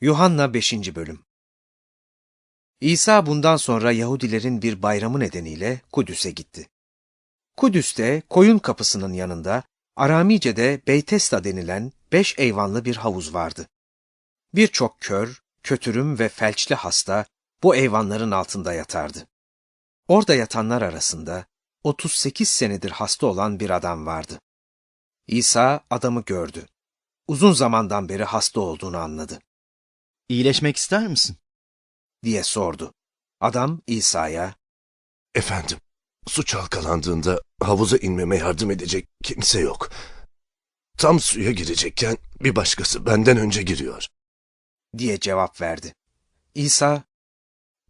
Yuhanna 5. Bölüm İsa bundan sonra Yahudilerin bir bayramı nedeniyle Kudüs'e gitti. Kudüs'te koyun kapısının yanında Aramice'de Beytesda denilen beş eyvanlı bir havuz vardı. Birçok kör, kötürüm ve felçli hasta bu eyvanların altında yatardı. Orada yatanlar arasında 38 senedir hasta olan bir adam vardı. İsa adamı gördü. Uzun zamandan beri hasta olduğunu anladı. İyileşmek ister misin? diye sordu. Adam İsa'ya, Efendim, su çalkalandığında havuza inmeme yardım edecek kimse yok. Tam suya girecekken bir başkası benden önce giriyor. diye cevap verdi. İsa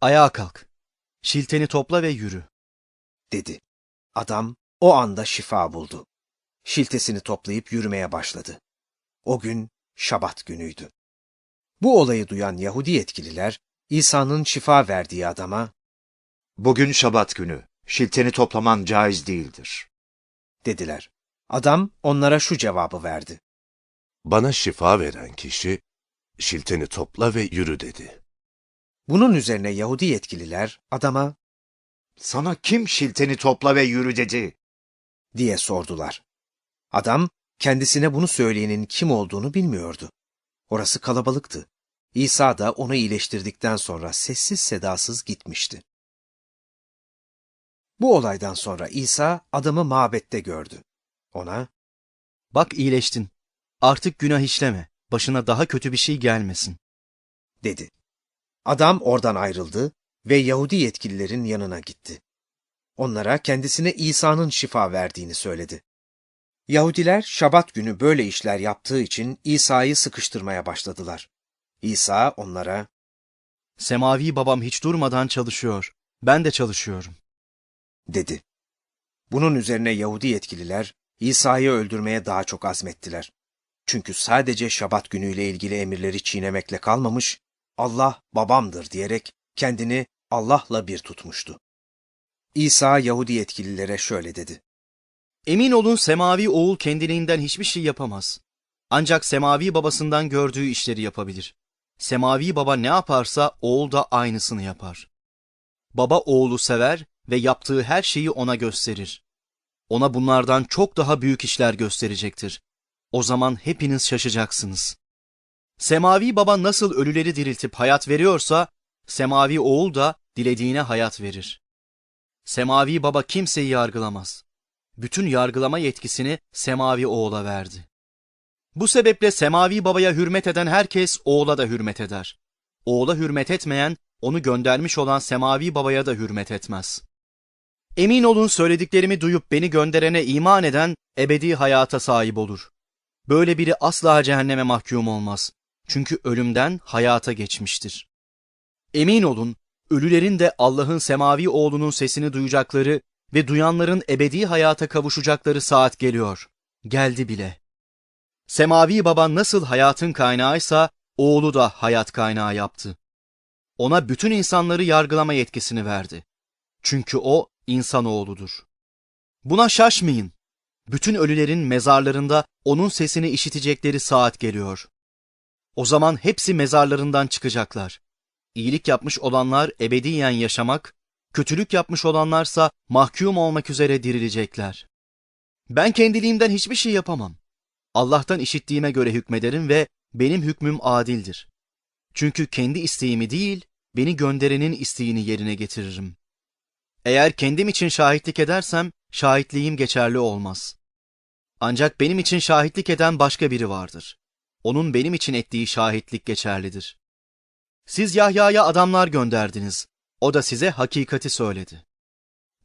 Ayağa kalk. Şilteni topla ve yürü. dedi. Adam o anda şifa buldu. Şiltesini toplayıp yürümeye başladı. O gün Şabat günüydü. Bu olayı duyan Yahudi yetkililer İsa'nın şifa verdiği adama Bugün şabat günü. Şilteni toplaman caiz değildir. dediler. Adam onlara şu cevabı verdi. Bana şifa veren kişi, şilteni topla ve yürü dedi. Bunun üzerine Yahudi yetkililer adama Sana kim şilteni topla ve yürü dedi? diye sordular. Adam kendisine bunu söyleyenin kim olduğunu bilmiyordu. Orası kalabalıktı. İsa da onu iyileştirdikten sonra sessiz sedasız gitmişti. Bu olaydan sonra İsa adamı mabette gördü. Ona, Bak iyileştin. Artık günah işleme. Başına daha kötü bir şey gelmesin. dedi. Adam oradan ayrıldı ve Yahudi yetkililerin yanına gitti. Onlara kendisine İsa'nın şifa verdiğini söyledi. Yahudiler şabat günü böyle işler yaptığı için İsa'yı sıkıştırmaya başladılar. İsa onlara, Semavi babam hiç durmadan çalışıyor. Ben de çalışıyorum. dedi. Bunun üzerine Yahudi yetkililer İsa'yı öldürmeye daha çok azmettiler. Çünkü sadece şabat günüyle ilgili emirleri çiğnemekle kalmamış, Allah babamdır diyerek kendini Allah'la bir tutmuştu. İsa Yahudi yetkililere şöyle dedi. Emin olun semavi oğul kendiliğinden hiçbir şey yapamaz. Ancak semavi babasından gördüğü işleri yapabilir. Semavi baba ne yaparsa oğul da aynısını yapar. Baba oğlu sever ve yaptığı her şeyi ona gösterir. Ona bunlardan çok daha büyük işler gösterecektir. O zaman hepiniz şaşacaksınız. Semavi baba nasıl ölüleri diriltip hayat veriyorsa, semavi oğul da dilediğine hayat verir. Semavi baba kimseyi yargılamaz. Bütün yargılama yetkisini semavi oğula verdi. Bu sebeple semavi babaya hürmet eden herkes oğula da hürmet eder. Oğula hürmet etmeyen, onu göndermiş olan semavi babaya da hürmet etmez. Emin olun söylediklerimi duyup beni gönderene iman eden ebedi hayata sahip olur. Böyle biri asla cehenneme mahkum olmaz. Çünkü ölümden hayata geçmiştir. Emin olun, ölülerin de Allah'ın semavi oğlunun sesini duyacakları ve duyanların ebedi hayata kavuşacakları saat geliyor. Geldi bile. Semavi baba nasıl hayatın kaynağıysa oğlu da hayat kaynağı yaptı. Ona bütün insanları yargılama yetkisini verdi. Çünkü o insanoğludur. Buna şaşmayın. Bütün ölülerin mezarlarında onun sesini işitecekleri saat geliyor. O zaman hepsi mezarlarından çıkacaklar. İyilik yapmış olanlar ebediyen yaşamak, kötülük yapmış olanlarsa mahkum olmak üzere dirilecekler. Ben kendiliğimden hiçbir şey yapamam. Allah'tan işittiğime göre hükmederim ve benim hükmüm adildir. Çünkü kendi isteğimi değil, beni gönderenin isteğini yerine getiririm. Eğer kendim için şahitlik edersem, şahitliğim geçerli olmaz. Ancak benim için şahitlik eden başka biri vardır. Onun benim için ettiği şahitlik geçerlidir. Siz Yahya'ya adamlar gönderdiniz. O da size hakikati söyledi.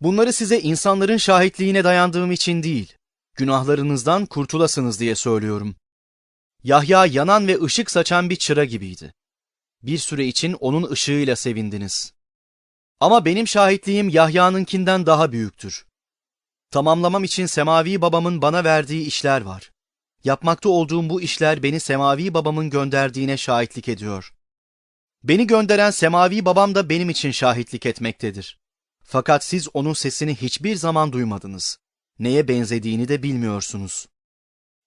Bunları size insanların şahitliğine dayandığım için değil, günahlarınızdan kurtulasınız diye söylüyorum. Yahya yanan ve ışık saçan bir çıra gibiydi. Bir süre için onun ışığıyla sevindiniz. Ama benim şahitliğim Yahya'nınkinden daha büyüktür. Tamamlamam için semavi babamın bana verdiği işler var. Yapmakta olduğum bu işler beni semavi babamın gönderdiğine şahitlik ediyor. Beni gönderen semavi babam da benim için şahitlik etmektedir. Fakat siz onun sesini hiçbir zaman duymadınız. Neye benzediğini de bilmiyorsunuz.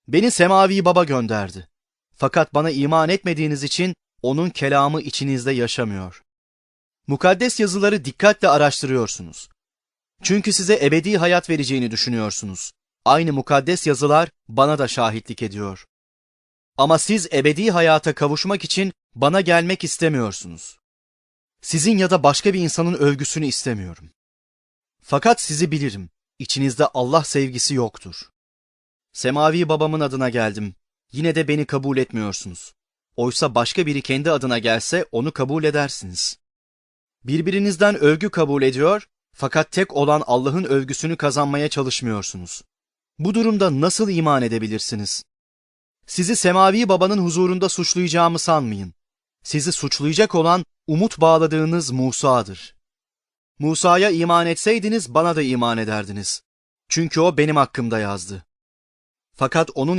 Beni semavi baba gönderdi. Fakat bana iman etmediğiniz için onun kelamı içinizde yaşamıyor. Mukaddes yazıları dikkatle araştırıyorsunuz. Çünkü size ebedi hayat vereceğini düşünüyorsunuz. Aynı mukaddes yazılar bana da şahitlik ediyor. Ama siz ebedi hayata kavuşmak için bana gelmek istemiyorsunuz. Sizin ya da başka bir insanın övgüsünü istemiyorum. Fakat sizi bilirim. İçinizde Allah sevgisi yoktur. Semavi babamın adına geldim. Yine de beni kabul etmiyorsunuz. Oysa başka biri kendi adına gelse onu kabul edersiniz. Birbirinizden övgü kabul ediyor fakat tek olan Allah'ın övgüsünü kazanmaya çalışmıyorsunuz. Bu durumda nasıl iman edebilirsiniz? Sizi semavi babanın huzurunda suçlayacağımı sanmayın. Sizi suçlayacak olan umut bağladığınız Musa'dır. Musa'ya iman etseydiniz bana da iman ederdiniz. Çünkü o benim hakkımda yazdı. Fakat onun